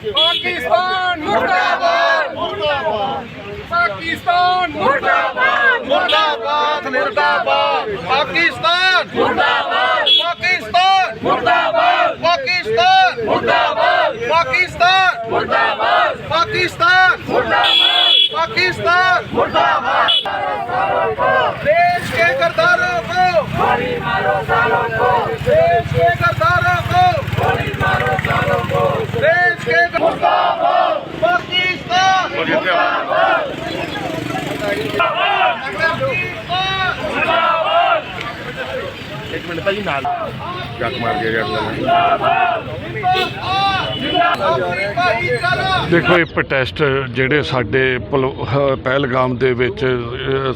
ਪਾਕਿਸਤਾਨ ਮੁਰਦਾਬਾਦ ਮੁਰਦਾਬਾਦ ਪਾਕਿਸਤਾਨ ਮੁਰਦਾਬਾਦ ਮੁਰਦਾਬਾਦ ਮੁਰਦਾਬਾਦ ਪਾਕਿਸਤਾਨ ਮੁਰਦਾਬਾਦ ਪਾਕਿਸਤਾਨ ਮੁਰਦਾਬਾਦ ਪਾਕਿਸਤਾਨ ਮੁਰਦਾਬਾਦ ਪਾਕਿਸਤਾਨ ਮੁਰਦਾਬਾਦ पाकिस्तान मुर्दाबाद पाकिस्तान मुर्दाबाद देश के गद्दारों को गोली मारो सालों को देश के ਦੇਖੋ ਇਹ ਪ੍ਰੋਟੈਸਟ ਜਿਹੜੇ ਸਾਡੇ ਪਹਿਲਗਾਮ ਦੇ ਵਿੱਚ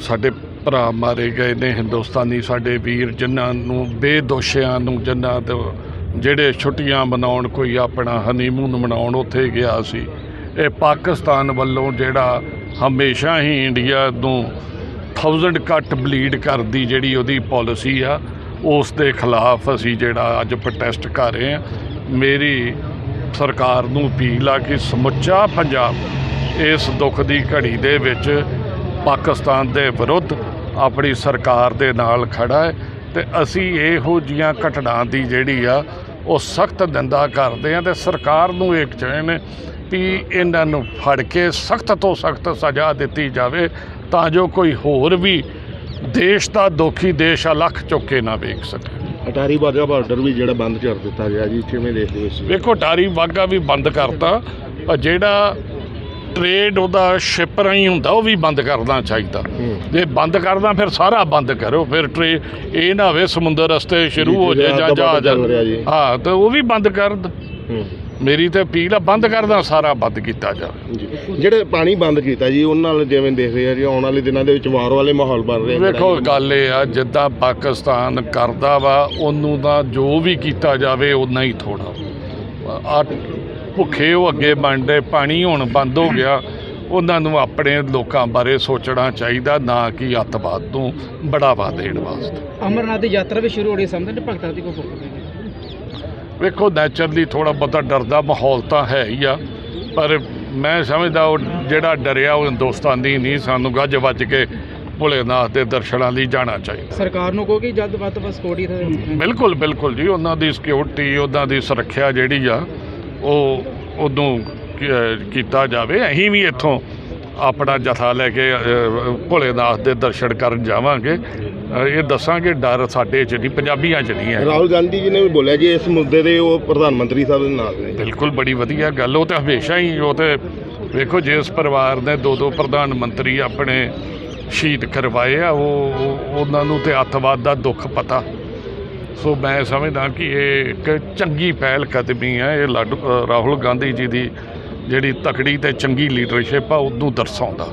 ਸਾਡੇ ਭਰਾ ਮਾਰੇ ਗਏ ਨੇ ਹਿੰਦੁਸਤਾਨੀ ਸਾਡੇ ਵੀਰ ਜਿਨ੍ਹਾਂ ਨੂੰ ਬੇਦੋਸ਼ਿਆਂ ਨੂੰ ਜਿਨ੍ਹਾਂ ਤੋਂ ਜਿਹੜੇ ਛੁੱਟੀਆਂ ਮਨਾਉਣ ਕੋਈ ਆਪਣਾ ਹਨੀਮੂਨ ਮਨਾਉਣ ਉੱਥੇ ਗਿਆ ਸੀ। ਇਹ ਪਾਕਿਸਤਾਨ ਵੱਲੋਂ ਜਿਹੜਾ ਹਮੇਸ਼ਾ ਹੀ ਇੰਡੀਆ ਨੂੰ 1000 ਕੱਟ ਬਲੀਡ ਕਰਦੀ ਜਿਹੜੀ ਉਹਦੀ ਪਾਲਿਸੀ ਆ, ਉਸ ਦੇ ਖਿਲਾਫ ਅਸੀਂ ਜਿਹੜਾ ਅੱਜ ਪ੍ਰੋਟੈਸਟ ਕਰ ਰਹੇ ਹਾਂ। ਮੇਰੀ ਸਰਕਾਰ ਨੂੰ ਅਪੀਲ ਆ ਕਿ ਸਮੁੱਚਾ ਪੰਜਾਬ ਇਸ ਦੁੱਖ ਦੀ ਘੜੀ ਦੇ ਵਿੱਚ ਪਾਕਿਸਤਾਨ ਦੇ ਵਿਰੁੱਧ ਆਪਣੀ ਸਰਕਾਰ ਦੇ ਨਾਲ ਖੜਾ ਹੈ ਤੇ ਅਸੀਂ ਇਹੋ ਜੀਆਂ ਘਟਨਾ ਦੀ ਜਿਹੜੀ ਆ, ਉਹ ਸਖਤ ਨਿੰਦਾ ਕਰਦੇ ਆ ਤੇ ਸਰਕਾਰ ਨੂੰ ਇੱਕ ਚਾਹਨ ਵੀ ਇਹਨਾਂ ਨੂੰ ਫੜ ਕੇ ਸਖਤ ਤੋਂ ਸਖਤ ਸਜ਼ਾ ਦਿੱਤੀ ਜਾਵੇ ਤਾਂ ਜੋ ਕੋਈ ਹੋਰ ਵੀ ਦੇਸ਼ ਦਾ ਦੋਖੀ ਦੇਸ਼ ਅਲੱਖ ਚੁੱਕੇ ਨਾ ਵੇਖ ਸਕੇ ਅਟਾਰੀ ਬਾਗਾ ਬਾਰਡਰ ਵੀ ਜਿਹੜਾ ਬੰਦ ਕਰ ਦਿੱਤਾ ਗਿਆ ਜੀ ਕਿਵੇਂ ਦੇਖਦੇ ਹੋ ਤੁਸੀਂ ਵੇਖੋ ਟਾਰੀ ਵਾਗਾ ਵੀ ਬੰਦ ਕਰਤਾ ਪਰ ਜਿਹੜਾ ਟ੍ਰੇਡ ਉਹਦਾ ਸ਼ਿਪ ਰਾਹੀਂ ਹੁੰਦਾ ਉਹ ਵੀ ਬੰਦ ਕਰਨਾ ਚਾਹੀਦਾ। ਜੇ ਬੰਦ ਕਰਦਾ ਫਿਰ ਸਾਰਾ ਬੰਦ ਕਰੋ ਫਿਰ ਟ੍ਰੇ ਇਹ ਨਾ ਹੋਵੇ ਸਮੁੰਦਰ ਰਸਤੇ ਸ਼ੁਰੂ ਹੋ ਜਾਏ ਜਾਂ ਜਹਾਜ਼। ਹਾਂ ਤੇ ਉਹ ਵੀ ਬੰਦ ਕਰ ਮੇਰੀ ਤੇ ਅਪੀਲ ਆ ਬੰਦ ਕਰਦਾ ਸਾਰਾ ਬੰਦ ਕੀਤਾ ਜਾਵੇ ਜੀ। ਜਿਹੜੇ ਪਾਣੀ ਬੰਦ ਕੀਤਾ ਜੀ ਉਹਨਾਂ ਨਾਲ ਜਿਵੇਂ ਦੇਖ ਰਹੇ ਆ ਜੀ ਆਉਣ ਵਾਲੇ ਦਿਨਾਂ ਦੇ ਵਿੱਚ ਵਾਰ ਵਾਲੇ ਮਾਹੌਲ ਬਣ ਰਿਹਾ ਵੇਖੋ ਗੱਲ ਇਹ ਆ ਜਿੱਦਾਂ ਪਾਕਿਸਤਾਨ ਕਰਦਾ ਵਾ ਉਹਨੂੰ ਤਾਂ ਜੋ ਵੀ ਕੀਤਾ ਜਾਵੇ ਉਨਾ ਹੀ ਥੋੜਾ ਆ ਭੁੱਖੇ ਉਹ ਅੱਗੇ ਬਣਦੇ ਪਾਣੀ ਹੁਣ ਬੰਦ ਹੋ ਗਿਆ ਉਹਨਾਂ ਨੂੰ ਆਪਣੇ ਲੋਕਾਂ ਬਾਰੇ ਸੋਚਣਾ ਚਾਹੀਦਾ ਨਾ ਕਿ ਅੱਤਵਾਦ ਨੂੰ ਬੜਾਵਾ ਦੇਣ ਵਾਸਤੇ। ਅਮਰਨਾਥ ਦੀ ਯਾਤਰਾ ਵੀ ਸ਼ੁਰੂ ਹੋ ਰਹੀ ਸਮਝਦੇ ਨੇ ਭਗਤਾਂ ਦੀ ਕੋਈ ਭੁੱਖ ਨਹੀਂ। ਵੇਖੋ ਨੈਚੁਰਲੀ ਥੋੜਾ ਬਹੁਤਾ ਡਰ ਦਾ ਮਾਹੌਲ ਤਾਂ ਹੈ ਹੀ ਆ ਪਰ ਮੈਂ ਸਮਝਦਾ ਉਹ ਜਿਹੜਾ ਡਰਿਆ ਉਹ ਹਿੰਦੁਸਤਾਨੀ ਨਹੀਂ ਸਾਨੂੰ ਗੱਜ ਵੱਜ ਕੇ ਭੋਲੇਨਾਥ ਦੇ ਦਰਸ਼ਨਾਂ ਲਈ ਜਾਣਾ ਚਾਹੀਦਾ। ਸਰਕਾਰ ਨੂੰ ਕਹੋ ਕਿ ਜਦ ਵੱਧ ਸਕਿਉਰਟੀ ਇੱਥੇ ਬਿਲਕੁਲ ਬਿਲਕੁਲ ਜੀ ਉਹਨਾਂ ਦੀ ਸਿਕਿਉਰਿਟੀ ਉਹਨਾਂ ਦੀ ਸੁਰੱਖਿਆ ਜਿਹੜੀ ਆ ਉਹ ਉਦੋਂ ਕੀਤਾ ਜਾਵੇ। ਅਸੀਂ ਵੀ ਇੱਥੋਂ ਆਪਣਾ ਜਥਾ ਲੈ ਕੇ ਭੋਲੇਨਾਥ ਦੇ ਦਰਸ਼ਨ ਕਰਨ ਜਾਵਾਂਗੇ। ਇਹ ਦੱਸਾਂਗੇ ਡਰ ਸਾਡੇ 'ਚ ਨਹੀਂ ਪੰਜਾਬੀਆਂ 'ਚ ਨਹੀਂ ਹੈ। ਰਾਹੁਲ ਗਾਂਧੀ ਜੀ ਨੇ ਵੀ ਬੋਲਿਆ ਜੀ ਇਸ ਮੁੱਦੇ ਦੇ ਉਹ ਪ੍ਰਧਾਨ ਮੰਤਰੀ ਸਾਹਿਬ ਦੇ ਨਾਲ ਨੇ। ਬਿਲਕੁਲ ਬੜੀ ਵਧੀਆ ਗੱਲ ਉਹ ਤਾਂ ਹਮੇਸ਼ਾ ਹੀ ਉਹ ਤੇ ਵੇਖੋ ਜਿਸ ਪਰਿਵਾਰ ਨੇ ਦੋ ਦੋ ਪ੍ਰਧਾਨ ਮੰਤਰੀ ਆਪਣੇ ਸ਼ਹੀਦ ਕਰਵਾਏ ਆ ਉਹ ਉਹ- ਉਹਨਾਂ ਨੂੰ ਤੇ ਅੱਤਵਾਦ ਦਾ ਦੁੱਖ ਪਤਾ। ਸੋ ਮੈਂ ਸਮਝਦਾ ਕਿ ਇਹ ਇੱਕ ਚੰਗੀ ਪਹਿਲ ਕਦਮੀ ਹੈ ਇਹ ਲਾਡੂ ਰਾਹੁਲ ਗਾਂਧੀ ਜੀ ਦੀ ਜਿਹੜੀ ਤਕੜੀ ਤੇ ਚੰਗੀ ਲੀਡਰਸ਼ਿਪ ਆ ਉਹਨੂੰ ਦਰਸਾਉਂਦਾ।